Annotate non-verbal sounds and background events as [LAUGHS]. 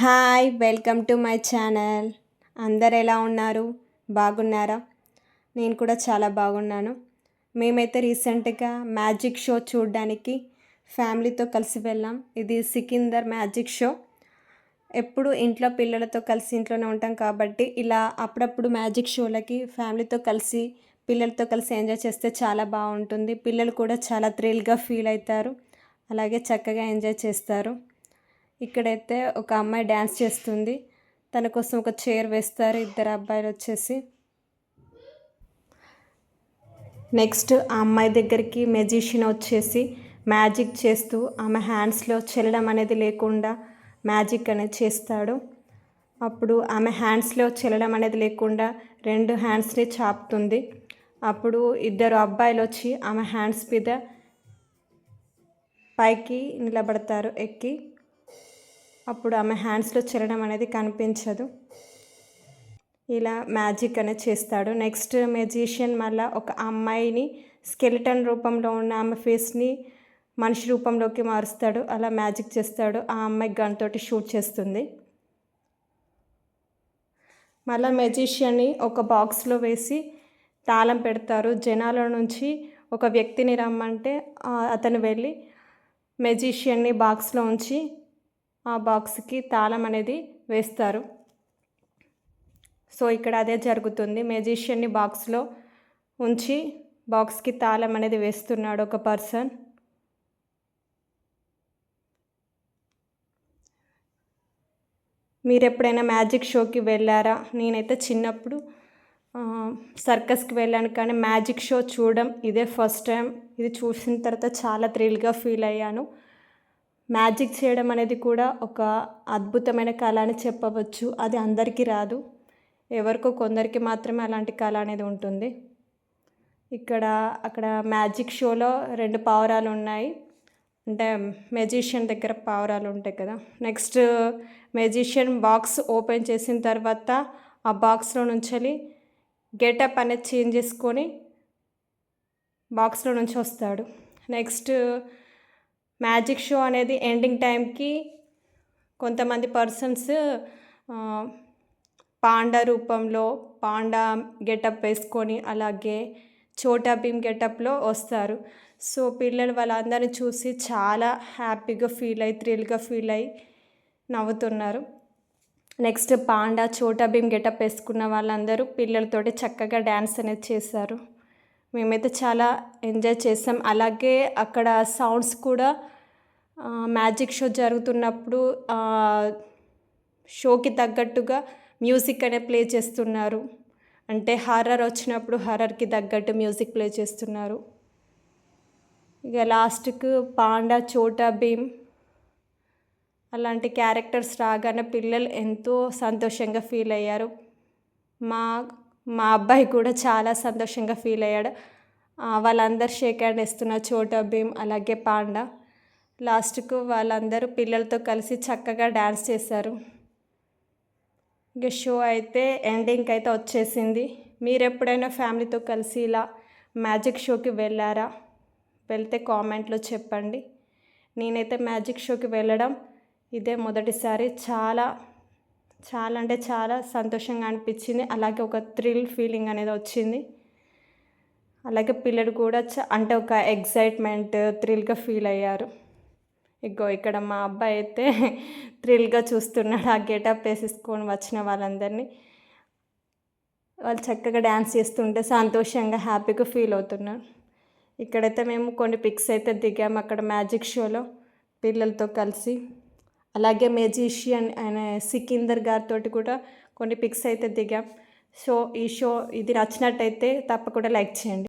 Hi welcome to my channel. అందరు ఎలా ఉన్నారు? బాగున్నారా? నేను కూడా చాలా బాగున్నాను. మేమైతే రీసెంట్గా మ్యాజిక్ షో చూడడానికి ఫ్యామిలీతో కలిసి వెళ్ళాం. ఇది సికిందర్ మ్యాజిక్ షో. ఎప్పుడు ఇంట్లో పిల్లలతో కలిసి ఇంట్లోనే ఉంటాం కాబట్టి ఇలా అప్పుడప్పుడు మ్యాజిక్ షోలకి ఫ్యామిలీతో కలిసి పిల్లలతో కలిసి ఎంజాయ్ చేస్తే చాలా బాగుంటుంది. పిల్లలు కూడా చాలా థ్రిల్గా ఫీల్ అవుతారు. అలాగే చక్కగా ఎంజాయ్ చేస్తారు. ఇక్కడైతే ఒక అమ్మాయి డ్యాన్స్ చేస్తుంది. తన కోసం ఒక చైర్ వేస్తారు. ఇద్దరు అబ్బాయిలు వచ్చేసి. నెక్స్ట్ ఆ అమ్మాయి దగ్గరికి మెజిషియన్ వచ్చేసి మ్యాజిక్ చేస్తూ ఆమె హ్యాండ్స్లో చెల్లడం అనేది లేకుండా మ్యాజిక్ అనేది చేస్తాడు. అప్పుడు ఆమె హ్యాండ్స్లో చెల్లడం అనేది లేకుండా రెండు హ్యాండ్స్ని చాపుతుంది. అప్పుడు ఇద్దరు అబ్బాయిలు వచ్చి ఆమె హ్యాండ్స్ మీద పైకి నిలబడతారు ఎక్కి. అప్పుడు ఆమె హ్యాండ్స్లో చెల్లడం అనేది కనిపించదు. ఇలా మ్యాజిక్ అనేది చేస్తాడు. నెక్స్ట్ మెజిషియన్ మళ్ళీ ఒక అమ్మాయిని స్కెలిటన్ రూపంలో ఉన్న ఆమె ఫేస్ని మనిషి రూపంలోకి మారుస్తాడు. అలా మ్యాజిక్ చేస్తాడు. ఆ అమ్మాయి గన్ తోటి షూట్ చేస్తుంది. మళ్ళీ మెజిషియన్ని ఒక బాక్స్లో వేసి తాళం పెడతారు. జనాల నుంచి ఒక వ్యక్తిని రమ్మంటే అతను వెళ్ళి మెజిషియన్ని బాక్స్లో ఉంచి ఆ బాక్స్కి తాళం అనేది వేస్తారు. సో ఇక్కడ అదే జరుగుతుంది. మెజిషియన్ని బాక్స్లో ఉంచి బాక్స్కి తాళం అనేది వేస్తున్నాడు ఒక పర్సన్. మీరు ఎప్పుడైనా మ్యాజిక్ షోకి వెళ్ళారా? నేనైతే చిన్నప్పుడు సర్కస్కి వెళ్ళాను కానీ మ్యాజిక్ షో చూడడం ఇదే ఫస్ట్ టైం. ఇది చూసిన తర్వాత చాలా థ్రిల్గా ఫీల్ అయ్యాను. మ్యాజిక్ చేయడం అనేది కూడా ఒక అద్భుతమైన కళ అని చెప్పవచ్చు. అది అందరికీ రాదు. ఎవరికో కొందరికి మాత్రమే అలాంటి కళ అనేది ఉంటుంది. ఇక్కడ అక్కడ మ్యాజిక్ షోలో రెండు పావురాలు ఉన్నాయి. అంటే మెజిషియన్ దగ్గర పావురాలు ఉంటాయి కదా. నెక్స్ట్ మెజిషియన్ బాక్స్ ఓపెన్ చేసిన తర్వాత ఆ బాక్స్లో నుంచి గెటప్ అనేది చేంజ్ చేసుకొని బాక్స్లో నుంచి వస్తాడు. నెక్స్ట్ మ్యాజిక్ షో అనేది ఎండింగ్ టైంకి కొంతమంది పర్సన్స్ పాండా రూపంలో పాండా గెటప్ వేసుకొని అలాగే చోటా భీమ్ గెటప్లో వస్తారు. సో పిల్లలు వాళ్ళందరిని చూసి చాలా హ్యాపీగా ఫీల్ అయ్యి థ్రిల్గా ఫీల్ అయ్యి నవ్వుతున్నారు. Next panda Chhota Bheem getup వేసుకున్న వాళ్ళందరూ పిల్లలతోటి చక్కగా డ్యాన్స్ అనేది చేశారు. మేమైతే చాలా ఎంజాయ్ చేసాం. అలాగే అక్కడ సౌండ్స్ కూడా మ్యాజిక్ షో జరుగుతున్నప్పుడు షోకి తగ్గట్టుగా మ్యూజిక్ అనే ప్లే చేస్తున్నారు. అంటే హర్రర్ వచ్చినప్పుడు హర్రర్కి తగ్గట్టు మ్యూజిక్ ప్లే చేస్తున్నారు. ఇక లాస్ట్కు పాండా చోటా భీమ్ అలాంటి క్యారెక్టర్స్ రాగానే పిల్లలు ఎంతో సంతోషంగా ఫీల్ అయ్యారు. మా మా అబ్బాయి కూడా చాలా సంతోషంగా ఫీల్ అయ్యాడు. వాళ్ళందరు షేక్ హ్యాండ్ ఇస్తున్న చోటా భీమ్ అలాగే పాండా. లాస్ట్కు వాళ్ళందరూ పిల్లలతో కలిసి చక్కగా డ్యాన్స్ చేశారు. ఇక షో అయితే ఎండింగ్కి అయితే వచ్చేసింది. మీరు ఎప్పుడైనా ఫ్యామిలీతో కలిసి ఇలా మ్యాజిక్ షోకి వెళ్ళారా? వెళ్తే కామెంట్లో చెప్పండి. నేనైతే మ్యాజిక్ షోకి వెళ్ళడం ఇదే మొదటిసారి. చాలా చాలా అంటే చాలా సంతోషంగా అనిపించింది. అలాగే ఒక థ్రిల్ ఫీలింగ్ అనేది వచ్చింది. అలాగే పిల్లలు కూడా అంటే ఒక ఎగ్జైట్మెంట్ థ్రిల్గా ఫీల్ అయ్యారు. ఇగో ఇక్కడ మా అబ్బాయి అయితే [LAUGHS] థ్రిల్గా చూస్తున్నాడు. ఆ గెటప్ వేసేసుకొని వచ్చిన వాళ్ళందరినీ. వాళ్ళు చక్కగా డ్యాన్స్ చేస్తుంటే సంతోషంగా హ్యాపీగా ఫీల్ అవుతున్నారు. ఇక్కడైతే మేము కొన్ని పిక్స్ అయితే దిగాము అక్కడ మ్యాజిక్ షోలో పిల్లలతో కలిసి. అలాగే మెజీషియన్ అండ్ సికిందర్ గారితో కూడా కొన్ని పిక్స్ అయితే దిగాం. సో ఈ షో ఇది నచ్చినట్టయితే తప్పకుండా లైక్ చేయండి.